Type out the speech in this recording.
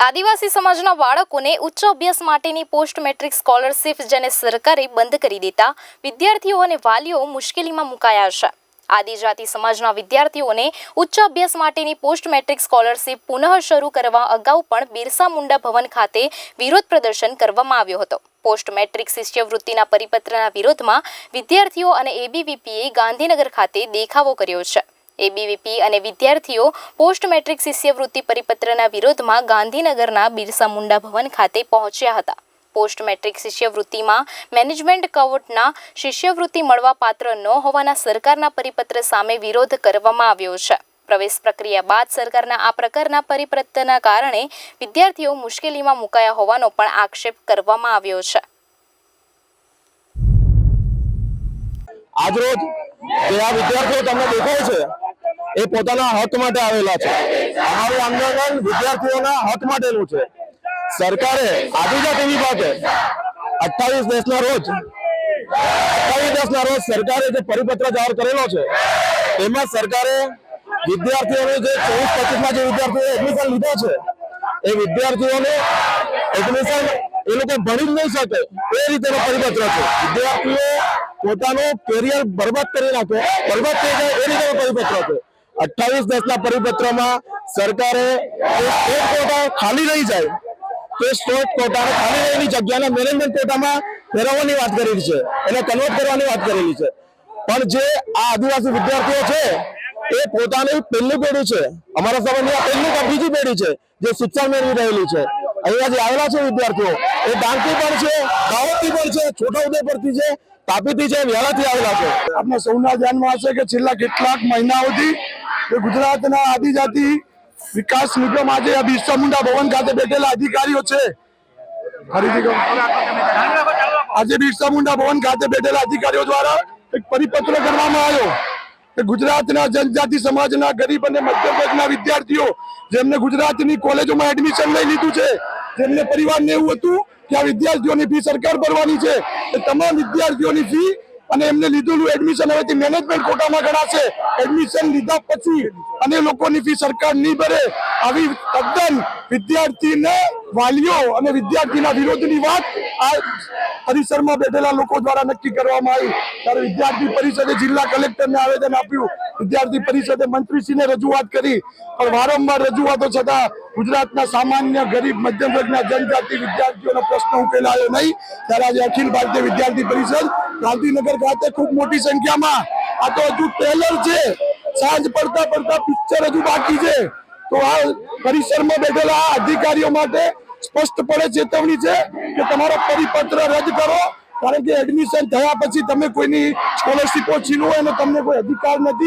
આદિવાસી સમાજના બાળકોને ઉચ્ચ અભ્યાસ માટેની પોસ્ટ મેટ્રિક સ્કોલરશીપ જેને સરકારે બંધ કરી દેતા વિદ્યાર્થીઓ અને વાલીઓ મુશ્કેલીમાં મુકાયા છે. આદિજાતિ સમાજના વિદ્યાર્થીઓને ઉચ્ચ અભ્યાસ માટેની પોસ્ટ મેટ્રિક સ્કોલરશીપ પુનઃ શરૂ કરવા અગાઉ પણ બિરસા મુંડા ભવન ખાતે વિરોધ પ્રદર્શન કરવામાં આવ્યો હતો. પોસ્ટ મેટ્રિક શિષ્યવૃત્તિના પરિપત્રના વિરોધમાં વિદ્યાર્થીઓ અને એબીવીપીએ ગાંધીનગર ખાતે દેખાવો કર્યો છે. એબીવીપી અને વિદ્યાર્થીઓ પોસ્ટ મેટ્રિક શિષ્યવૃત્તિ પરિપત્રના વિરોધમાં ગાંધીનગરના બિરસા મુંડા ભવન ખાતે પહોંચ્યા હતા. પોસ્ટ મેટ્રિક શિષ્યવૃત્તિમાં મેનેજમેન્ટ કવોટના શિષ્યવૃત્તિ મળવા પાત્ર ન હોવાના સરકારના પરિપત્ર સામે વિરોધ કરવામાં આવ્યો છે. પ્રવેશ પ્રક્રિયા બાદ સરકારના આ પ્રકારના પરિપત્રના કારણે વિદ્યાર્થીઓ મુશ્કેલીમાં મુકાયા હોવાનો પણ આક્ષેપ કરવામાં આવ્યો છે. આજરોજ જે આ વિદ્યાર્થીઓ તમને દેખાય છે એ પોતાના હક માટે આવેલા છે. અમારું આંદોલન વિદ્યાર્થીઓના હક માટેનું છે. સરકારે આદિજાતિ વિભાગે અઠ્ઠાવીસ દેશના રોજ, અઠ્ઠાવીસ દેશના રોજ સરકારે જે પરિપત્ર જાહેર કરેલો છે, એમાં સરકારે વિદ્યાર્થીઓને જે ચોવીસ, પચીસમાં જે વિદ્યાર્થીઓએ એડમિશન લીધા છે, એ વિદ્યાર્થીઓને એડમિશન એ લોકો ભણી જ નહીં શકે એ રીતેનો પરિપત્ર છે. વિદ્યાર્થીઓ પોતાનું કેરિયર બરબાદ કરી નાખે, બરબાદ થઈ જાય એ રીતેનો પરિપત્ર છે. અઠ્ઠાવીસ દસના પરિપત્રમાં સરકારે સ્ટેટ કોટા ખાલી રહી જાય, તો સ્ટોક કોટાને ખાલી રહેલી જગ્યાને મેનેજમેન્ટ કોટામાં ફેરવવાની વાત કરેલી છે, એને કન્વર્ટ કરવાની વાત કરેલી છે. પણ જે આ આદિવાસી વિદ્યાર્થીઓ છે, એ પોતાની પહેલી પેઢી છે, અમારા આ પહેલી કે બીજી છે, જે શિક્ષણ મેળવી રહેલી છે. અહીંયા જે આવેલા છે વિદ્યાર્થીઓ, એ ડાંગથી પણ છે, દાહોદથી પણ છે, છોટાઉદેપુરથી છે, તાપીથી છે, વેળાથી આવેલા છે. આપણે સૌના ધ્યાનમાં હશે કે છેલ્લા કેટલાક મહિનાઓથી ગુજરાતના આદિજાતિ વિકાસ નિગમ આજે આ બિરસા મુંડા ભવન ખાતે બેઠેલા અધિકારીઓ છે. આજે બિરસા મુંડા ભવન ખાતે બેઠેલા અધિકારીઓ દ્વારા એક પરિપત્ર કરવામાં આવ્યો કે ગુજરાતના જનજાતિ સમાજના ગરીબ અને મધ્યમ વર્ગના વિદ્યાર્થીઓ, જેમને ગુજરાતની કોલેજોમાં એડમિશન લઈ લીધું છે, જેમને પરિવારને એવું હતું કે આ વિદ્યાર્થીઓની ફી સરકાર ભરવાની છે, એ તમામ વિદ્યાર્થીઓની ફી અને એમને લીધેલું એડમિશન હવેથી મેનેજમેન્ટ કોટામાં ગણાશે. એડમિશન લીધા પછી અને લોકોની ફી સરકાર નહીં ભરે. આવી તદ્દન વિદ્યાર્થીને વાલીઓ અને વિદ્યાર્થીના વિરોધની વાત આ પરિસરમાં બેઠેલા લોકો દ્વારા નક્કી કરવામાં આવી. ત્યારે વિદ્યાર્થી પરિષદે જિલ્લા કલેક્ટરને આવેદન આપ્યું. વિદ્યાર્થી પરિષદે મંત્રીશ્રીને રજૂઆત કરી. પણ વારંવાર રજૂઆતો છતાં ગુજરાતના સામાન્ય, ગરીબ, મધ્યમ વર્ગના જનજાતિ વિદ્યાર્થીઓનો પ્રશ્ન ઉકેલાયો નહીં. ત્યારે આજે અખિલ ભારતીય વિદ્યાર્થી પરિષદ ગાંધીનગર ખાતે ખૂબ મોટી સંખ્યામાં. આ તો હજુ ટ્રેલર છે. સાંજ પડતા પડતા પિક્ચર હજુ બાકી છે. તો આ પરિસરમાં બેઠેલા આ અધિકારીઓ માટે સ્પષ્ટપણે ચેતવણી છે કે તમારો પરિપત્ર રદ કરો. કારણ કે એડમિશન થયા પછી તમે કોઈની સ્કોલરશીપો છીનવો એનો તમને કોઈ અધિકાર નથી.